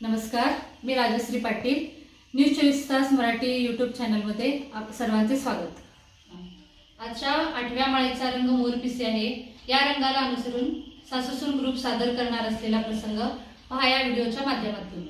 नमस्कार मी राजश्री पाटील न्यूज चोवीस तास मराठी यूट्यूब चॅनलमध्ये आप सर्वांचे स्वागत. आजच्या आठव्या माळेचा रंग मोरपिसी आहे या रंगाला अनुसरून सासूसून ग्रुप सादर करणार असलेला प्रसंग पहा या व्हिडिओच्या माध्यमातून.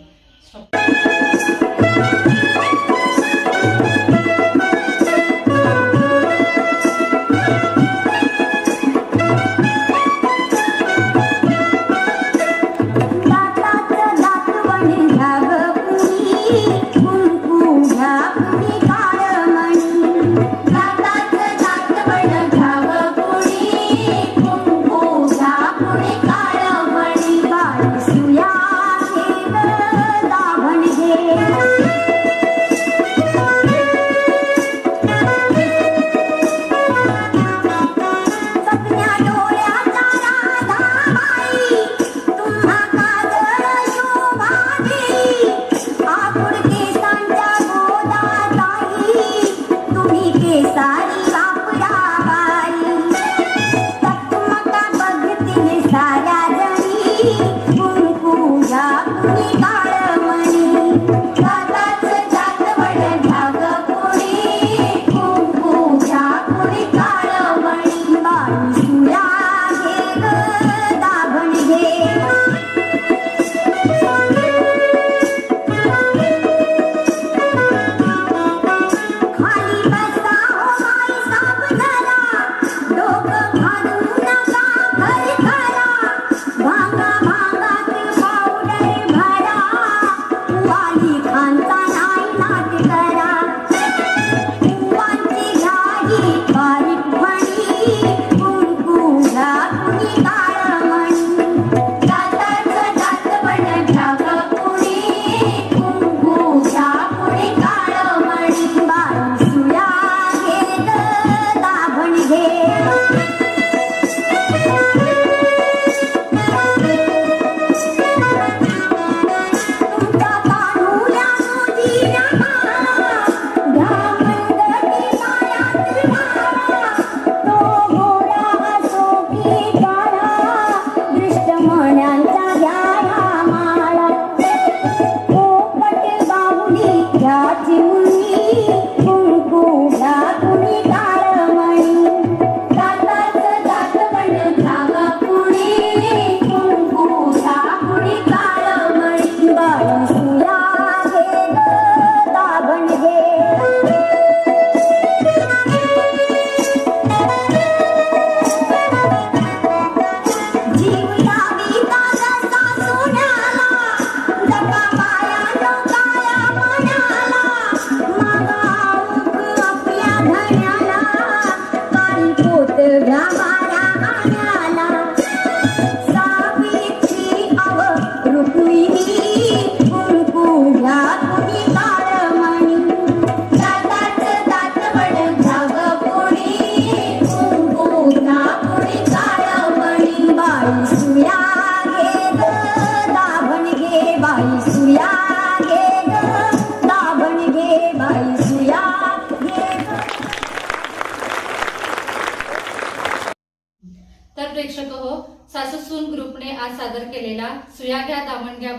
सादर केलेला सुया घ्या दामण घ्या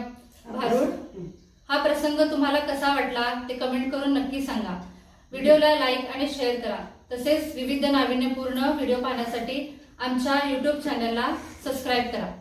भारूड. हा प्रसंग तुम्हाला कसा वाटला ते कमेंट करून नक्की सांगा. व्हिडिओला लाईक आणि शेअर करा. तसेच विविध नाविन्यपूर्ण व्हिडिओ पाहण्यासाठी आमच्या युट्यूब चॅनलला सबस्क्राईब करा.